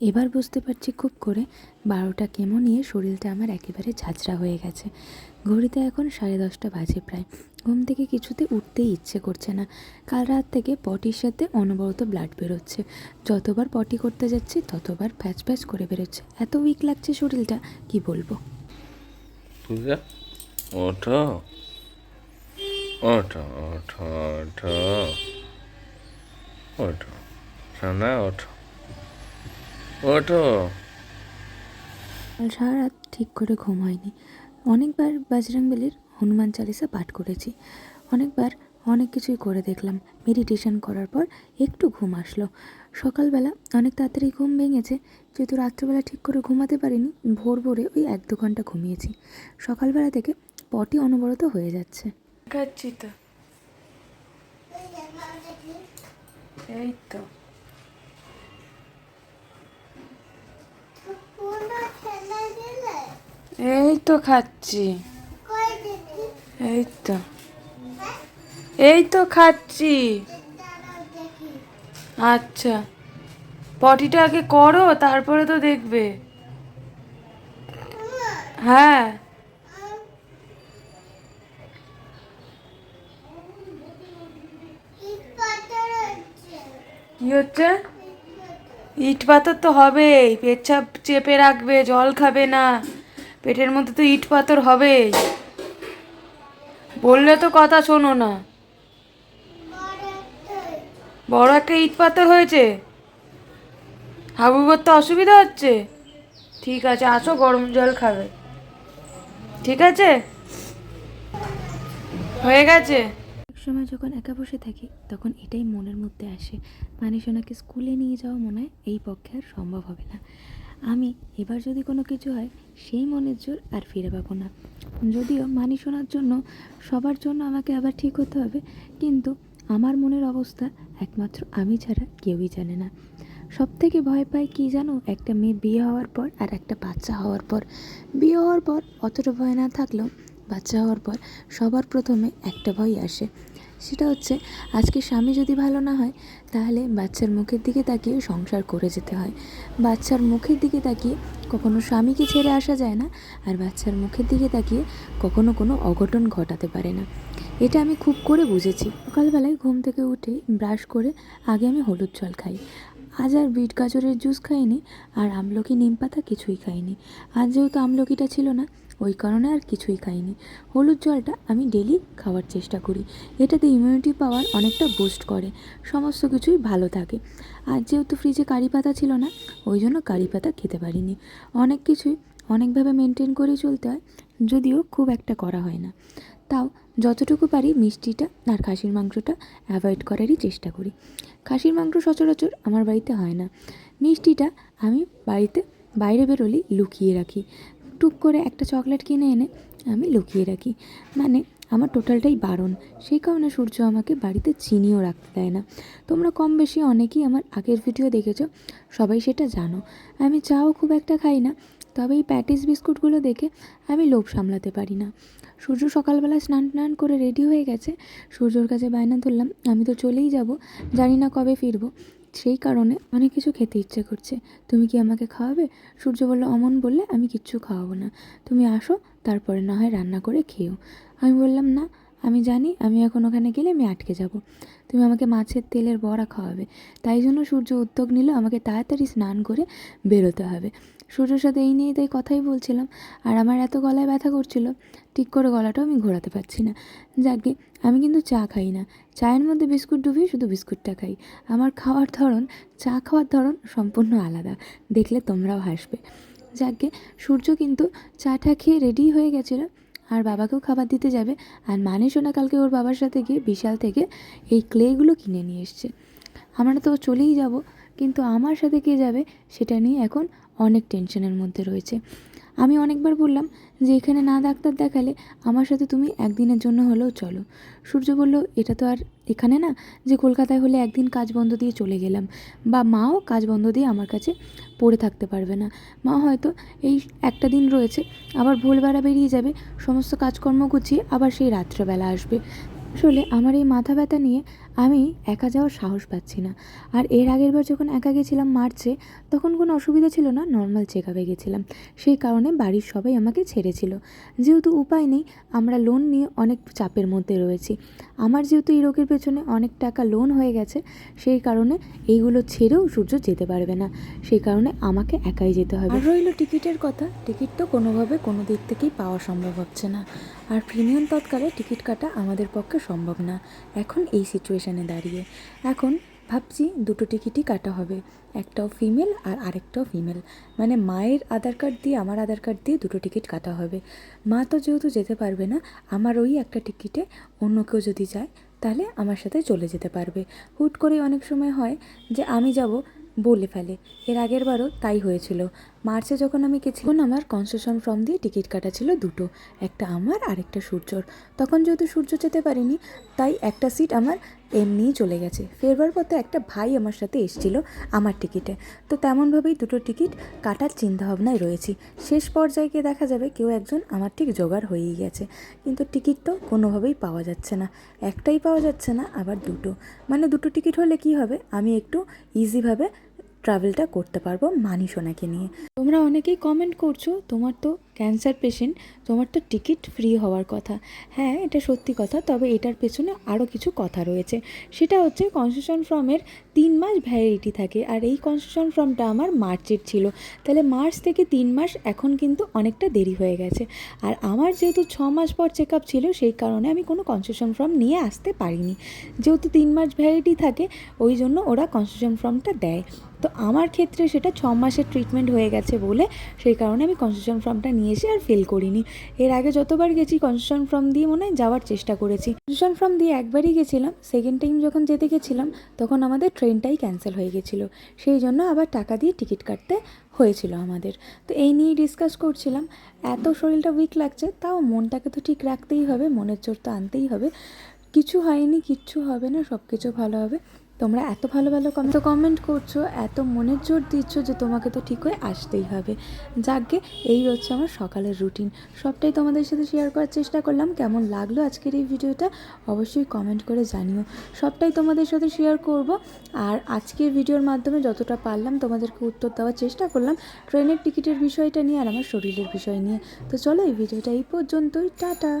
এবার বুঝতে পারছি খুব করে বারোটা কেমো নিয়ে শরীরটা আমার একেবারে ঝাঁঝরা হয়ে গেছে। ঘড়িতে এখন সাড়ে দশটা বাজে প্রায়। ঘুম থেকে কিছুতে উঠতেই ইচ্ছে করছে না। কাল রাত থেকে পটির সাথে অনবরত ব্লাড বেরোচ্ছে। যতবার পটি করতে যাচ্ছি, ততবার প্যাচ প্যাচ করে বেরোচ্ছে। এত উইক লাগছে শরীরটা, কি বলব? ওঠো। ওঠো ওঠো ওঠো। ওঠো। ওঠো। ওঠো। সারা রাত ঠিক করে ঘুম হয়নি। অনেকবার বাজরাংবেলির হনুমান চালিসা পাঠ করেছি। অনেকবার অনেক কিছুই করে দেখলাম। মেডিটেশন করার পর একটু ঘুম আসলো। সকালবেলা অনেক তাড়াতাড়ি ঘুম ভেঙেছে যেহেতু রাত্রেবেলা ঠিক করে ঘুমাতে পারিনি। ভোর ভোরে ওই এক দু ঘণ্টা ঘুমিয়েছি। সকালবেলা থেকে পটি অনবরত হয়ে যাচ্ছে। খাচ্ছি তো। এই তো। এই তো খাচ্ছি। এই তো এই তো খাচ্ছি। আচ্ছা। পটিটা আগে করো, তারপরে তো দেখবে। হ্যাঁ। কি হচ্ছে? ইট পাথর তো হবেই, পেচ্ছাপ চেপে রাখবে, জল খাবে না। পেটের মধ্যে তো ইট পাথর হবেই বললে তো কথা শোনো না। বড় একটা ইট পাথর হয়েছে। হাবু করতে অসুবিধা হচ্ছে। ঠিক আছে, আসো, গরম জল খাবে। ঠিক আছে? হয়ে গেছে। সময় যখন একা বসে থাকি, তখন এটাই মনের মধ্যে আসে। মানে সোনাকে স্কুলে নিয়ে যাওয়া মনে হয় এই পক্ষে আর সম্ভব হবে না। আমি এবার যদি কোনো কিছু হয়, সেই মনের জোর আর ফিরে পাবো না। যদিও মানি শোনার জন্য, সবার জন্য আমাকে আবার ঠিক হতে হবে, কিন্তু আমার মনের অবস্থা একমাত্র আমি ছাড়া কেউই জানে না। সব থেকে ভয় পাই কি জানো? একটা মেয়ে বিয়ে হওয়ার পর আর একটা বাচ্চা হওয়ার পর। বিয়ে হওয়ার পর অতটা ভয় না থাকলেও বাচ্চা হওয়ার পর সবার প্রথমে একটা ভয় আসে। সেটা হচ্ছে, আজকে স্বামী যদি ভালো না হয়, তাহলে বাচ্চার মুখের দিকে তাকিয়ে সংসার করে যেতে হয়। বাচ্চার মুখের দিকে তাকিয়ে কখনো স্বামীকে ছেড়ে আসা যায় না, আর বাচ্চার মুখের দিকে তাকিয়ে কখনো কোনো অঘটন ঘটাতে পারে না। এটা আমি খুব করে বুঝেছি। সকালবেলায় ঘুম থেকে উঠে ব্রাশ করে আগে আমি হলুদ জল খাই। আজ আর বিট গাজরের জুস খাইনি, আর আমলকি নিম পাতা কিছুই খাইনি। আজ যেহেতু আমলকিটা ছিল না ওই কারণে আর কিছুই খাইনি। হলুদ জলটা আমি ডেলি খাওয়ার চেষ্টা করি। এটাতে ইমিউনিটি পাওয়ার অনেকটা বুস্ট করে। সমস্ত কিছুই ভালো থাকে। আর যেহেতু ফ্রিজে কারি পাতা ছিল না, ওই জন্য কারি পাতা খেতে পারিনি। অনেক কিছুই অনেকভাবে মেনটেন করেই চলতে হয়, যদিও খুব একটা করা হয় না। তাও যতটুকু পারি মিষ্টিটা আর খাসির মাংসটা অ্যাভয়েড করারই চেষ্টা করি। খাসির মাংস সচরাচর আমার বাড়িতে হয় না। মিষ্টিটা আমি বাড়িতে, বাইরে বেরোলেই লুকিয়ে রাখি। টুক করে একটা চকলেট কিনে এনে আমি লুকিয়ে রাখি। মানে আমার টোটালটাই বারণ। সেই কারণে সূর্য আমাকে বাড়িতে চিনিও রাখতে দেয় না। তোমরা কম বেশি অনেকেই আমার আগের ভিডিও দেখেছ, সবাই সেটা জানো। আমি চাও খুব একটা খাই না, তবে এই প্যাটিস বিস্কুটগুলো দেখে আমি লোভ সামলাতে পারি না। সূর্য সকালবেলা স্নান টান করে রেডি হয়ে গেছে। সূর্যর কাছে বায়না ধরলাম আমি তো চলেই যাব, জানি না কবে ফিরবো। সেই কারণে অনেক কিছু খেতে ইচ্ছে করছে। তুমি কি আমাকে খাওয়াবে? সূর্য বলল, অমন বললে আমি কিচ্ছু খাওয়াবো না। তুমি আসো, তারপরে না হয় রান্না করে খেয়েও। আমি বললাম, না, আমি জানি, আমি এখন ওখানে গেলে আমি আটকে যাব। তুমি আমাকে মাছের তেলের বড়া খাওয়াবে। তাই জন্য সূর্য উদ্যোগ নিল আমাকে তাড়াতাড়ি স্নান করে বেরোতে হবে। সূর্যর সাথে এই নিয়ে তাই কথাই বলছিলাম। আর আমার এত গলায় ব্যথা করছিল, ঠিক করে গলাটাও আমি ঘোরাতে পারছি না। যাকে আমি কিন্তু চা খাই না। চায়ের মধ্যে বিস্কুট ডুবিয়ে শুধু বিস্কুটটা খাই। আমার খাওয়ার ধরন, চা খাওয়ার ধরন সম্পূর্ণ আলাদা। দেখলে তোমরাও হাসবে। যাকে সূর্য কিন্তু চাটা খেয়ে রেডি হয়ে গেছিল, আর বাবাকেও খাবার দিতে যাবে। আর মানে শোনা কালকে ওর বাবার সাথে গিয়ে বিশাল থেকে এই ক্লেগুলো কিনে নিয়ে এসছে। আমরা তো চলেই যাব, কিন্তু আমার সাথে কে যাবে, সেটা নিয়ে এখন অনেক টেনশনের মধ্যে রয়েছে। আমি অনেকবার বললাম যে, এখানে না ডাক্তার দেখালে আমার সাথে তুমি একদিনের জন্য হলেও চলো। সূর্য বলল, এটা তো আর এখানে না, যে কলকাতায় হলে একদিন কাজ বন্ধ দিয়ে চলে গেলাম। বা মাও কাজ বন্ধ দিয়ে আমার কাছে পড়ে থাকতে পারবে না। মা হয়তো এই একটা দিন রয়েছে, আবার ভোরবেলা বেরিয়ে যাবে, সমস্ত কাজকর্ম গুছিয়ে আবার সেই রাত্রেবেলা আসবে। আসলে আমার এই মাথা ব্যথা নিয়ে আমি একা যাওয়ার সাহস পাচ্ছি না। আর এর আগের বার যখন একা গেছিলাম মার্চে, তখন কোনো অসুবিধা ছিল না নর্মাল চেক আপে গেছিলাম। সেই কারণে বাড়ির সবাই আমাকে ছেড়েছিল। যেহেতু উপায় নেই, আমরা লোন নিয়ে অনেক চাপের মধ্যে রয়েছি। আমার যেহেতু এই রোগের পেছনে অনেক টাকা লোন হয়ে গেছে, সেই কারণে এইগুলো ছেড়েও সূর্য যেতে পারবে না। সেই কারণে আমাকে একাই যেতে হবে। আর রইল টিকিটের কথা। টিকিট তো কোনোভাবে কোনো দিক থেকেই পাওয়া সম্ভব হচ্ছে না। আর প্রিমিয়াম তৎকালে টিকিট কাটা আমাদের পক্ষে সম্ভব না। এখন এই সিচুয়েশানে দাঁড়িয়ে। এখন ভাবছি দুটো টিকিটই কাটা হবে, একটাও ফিমেল আর আরেকটাও ফিমেল। মানে মায়ের আধার কার্ড দিয়ে আমার আধার কার্ড দিয়ে দুটো টিকিট কাটা হবে। মা তো যেহেতু যেতে পারবে না, আমার ওই একটা টিকিটে অন্য কেউ যদি যায়, তাহলে আমার সাথে চলে যেতে পারবে। হুট করে অনেক সময় হয় যে আমি যাব বলে ফেলে। এর আগের বারও তাই হয়েছিল। মার্চে যখন আমি গেছি, তখন আমার কনসেশন ফর্ম দিয়ে টিকিট কাটা ছিল দুটো, একটা আমার আর একটা সূর্যর। তখন যেহেতু সূর্য যেতে পারিনি, তাই একটা সিট আমার এমনিই চলে গেছে। ফেরবার পথে একটা ভাই আমার সাথে এসেছিল আমার টিকিটে। তো তেমনভাবেই দুটো টিকিট কাটার চিন্তাভাবনায় রয়েছি। শেষ পর্যায়ে গিয়ে দেখা যাবে কেউ একজন আমার ঠিক জোগাড় হয়েই গেছে। কিন্তু টিকিট তো কোনোভাবেই পাওয়া যাচ্ছে না। একটাই পাওয়া যাচ্ছে না, আবার দুটো। মানে দুটো টিকিট হলে কি হবে? আমি একটু ইজিভাবে ট্রাভেলটা করতে পারব মানি সোনাকে নিয়ে। তোমরা অনেকেই কমেন্ট করছ তোমার তো ক্যান্সার পেশেন্ট তোমার তো টিকিট ফ্রি হওয়ার কথা। হ্যাঁ এটা সত্যি কথা, তবে এটার পেছনে আরও কিছু কথা রয়েছে। সেটা হচ্ছে কনসেশন ফর্মের তিন মাস ভ্যালিডিটি থাকে, আর এই কনসেশন ফর্মটা আমার মার্চের ছিল। তাহলে মার্চ থেকে তিন মাস এখন কিন্তু অনেকটা দেরি হয়ে গেছে। আর আমার যেহেতু ছ মাস পর চেক আপ ছিল, সেই কারণে আমি কোনো কনসেশন ফর্ম নিয়ে আসতে পারিনি। যেহেতু তিন মাস ভ্যালিডিটি থাকে, ওই জন্য ওরা কনসেশন ফর্মটা দেয়। তো আমার ক্ষেত্রে সেটা ছ মাসের ট্রিটমেন্ট হয়ে গেছে বলে, সেই কারণে আমি কনসেশন ফর্মটা নিয়ে এসে আর ফেল করিনি। এর আগে যতবার গেছি কনসেশন ফর্ম দিয়ে মনে হয় যাওয়ার চেষ্টা করেছি। কনসেশন ফর্ম দিয়ে একবারই গেছিলাম। সেকেন্ড টাইম যখন যেতে গেছিলাম, তখন আমাদের ট্রেনটাই ক্যান্সেল হয়ে গেছিল। সেই জন্য আবার টাকা দিয়ে টিকিট কাটতে হয়েছিল আমাদের। তো এই নিয়েই ডিসকাস করছিলাম। এত শরীরটা উইক লাগছে, তাও মনটাকে তো ঠিক রাখতেই হবে, মনের জোর তো আনতেই হবে। কিছু হয়নি, কিচ্ছু হবে না সব কিছু ভালো হবে। তোমরা এত ভালো ভালো কমেন্ট কমেন্ট করছ, এত মনের জোর দিচ্ছ যে তোমাকে তো ঠিক হয়ে আসতেই হবে। যাকে এই হচ্ছে আমার সকালের রুটিন সবটাই তোমাদের সাথে শেয়ার করার চেষ্টা করলাম। কেমন লাগল আজকের এই ভিডিওটা অবশ্যই কমেন্ট করে জানিও। সবটাই তোমাদের সাথে শেয়ার করব। আর আজকের ভিডিওর মাধ্যমে যতটা পারলাম তোমাদেরকে উত্তর দেওয়ার চেষ্টা করলাম ট্রেনের টিকিটের বিষয়টা নিয়ে আর আমার শরীরের বিষয় নিয়ে। তো চলো এই ভিডিওটা এই পর্যন্তই। টাটা!